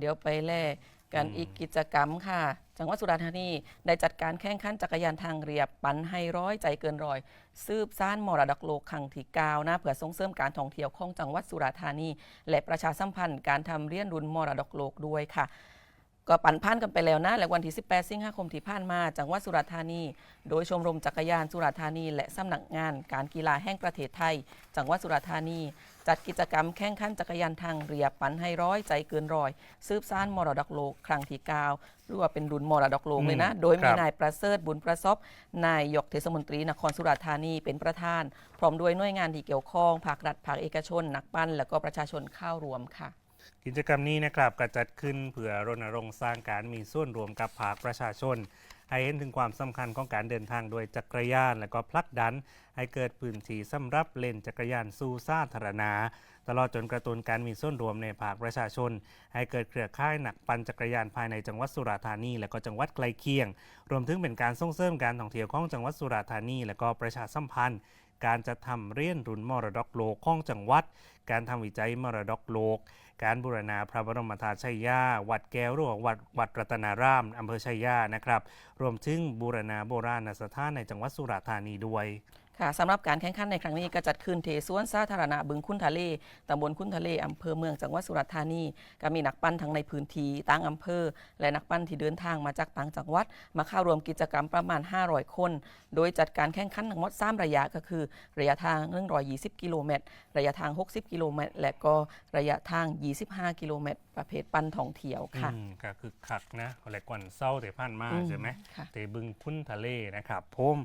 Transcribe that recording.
เดี๋ยวไปแล่กันอืมอีกกิจกรรมค่ะ จังหวัดสุราษฎร์ธานี ได้จัดการแข่งขันจักรยานทางเรียบปันให้ร้อยใจเกินร้อย ซืบซ่านมรดกโลกครั้งที่9นะเพื่อส่งเสริมการท่องเที่ยวของจังหวัดสุราษฎร์ธานี และประชาสัมพันธ์การทำเรียนรุ่นมรดกโลกด้วยค่ะ ก็ปั่นพันกันไปแล้วนะและวันที่ 18 สิงหาคมที่ผ่านมาจังหวัดสุราษฎร์ธานี โดยชมรมจักรยานสุราษฎร์ธานี และสำนักงานการกีฬาแห่งประเทศไทย จังหวัดสุราษฎร์ธานี จัดกิจกรรมแข่งขันจักรยานทางเรียบปันให้ร้อยใจเกินร้อย ซืบซ่านมรดกโลกครั้งที่9หรือว่าเป็นรุ่นมรดกโลกเลยนะอืมโดยคมีรับนายประเสริฐบุญประสบนายยกเทศมนตรีนครสุราษฎร์ธานีเป็นประธาน พร้อมด้วยหน่วยงานที่เกี่ยวข้องภาครัฐภาคเอกชน นักปั้นและก็ประชาชนเข้ารวมค่ะ กิจกรรมนี้นะครับก็จัดขึ้นเพื่อรณรงค์สร้างการมีส่วนรวมกับภาคประชาชน ให้เห็นถึงความสำคัญของการเดินทางโดยจักรยาน และก็ผลักดัน ให้เกิดพื้นที่สำหรับเล่นจักรยานสู่สาธารณะตลอดจนกระตุ้นการมีส่วนรวมในภาคประชาชน ให้เกิดเครือข่ายหนักปั่นจักรยานภายในจังหวัดสุราษฎร์ธานี และก็จังหวัดใกลเคียง รวมถึงเป็นการส่งเสริมการท่องเที่ยวของจังหวัดสุราษฎร์ธานี และก็ประชาสัมพันธ์ การจัดทำเรียนรุ่นมรดกโลกของจังหวัด การทำวิจัยมรดกโลก การบูรณาพระบรมธาตุชัยยา วัดแก้วหรือว่าวัดวัดรัตนารามอำเภอชัยยานะครับ รวมถึงบูรณาโบราณสถานในจังหวัดสุราษฎร์ธานีด้วย ค่ะสำหรับการแข่งขันในครั้งนี้ก็จัดขึ้นที่สวนสาธารณะบึงคุ้นทะเลตำบลคุ้นทะเลอำเภอเมืองจังหวัดสุราษฎร์ธานีก็มีนักปั้นทั้งในพื้นที่ต่างอำเภอ และนักปั้นที่เดินทางมาจากต่างจังหวัด มาเข้าร่วมกิจกรรมประมาณ 500 คน โดยจัดการแข่งขันทั้งหมด3ระยะก็คือ ระยะทาง 120 กิโลเมตร ระยะทาง 60 กิโลเมตร และก็ระยะทาง 25 กิโลเมตร ประเภทปั้นท่องเที่ยวค่ะอืมก็คือคักนะอะไรกวันเศร้าแต่ผ่านมาอืมใช่ไหมค่ะเตบึงคุ้นทะเลนะครับผม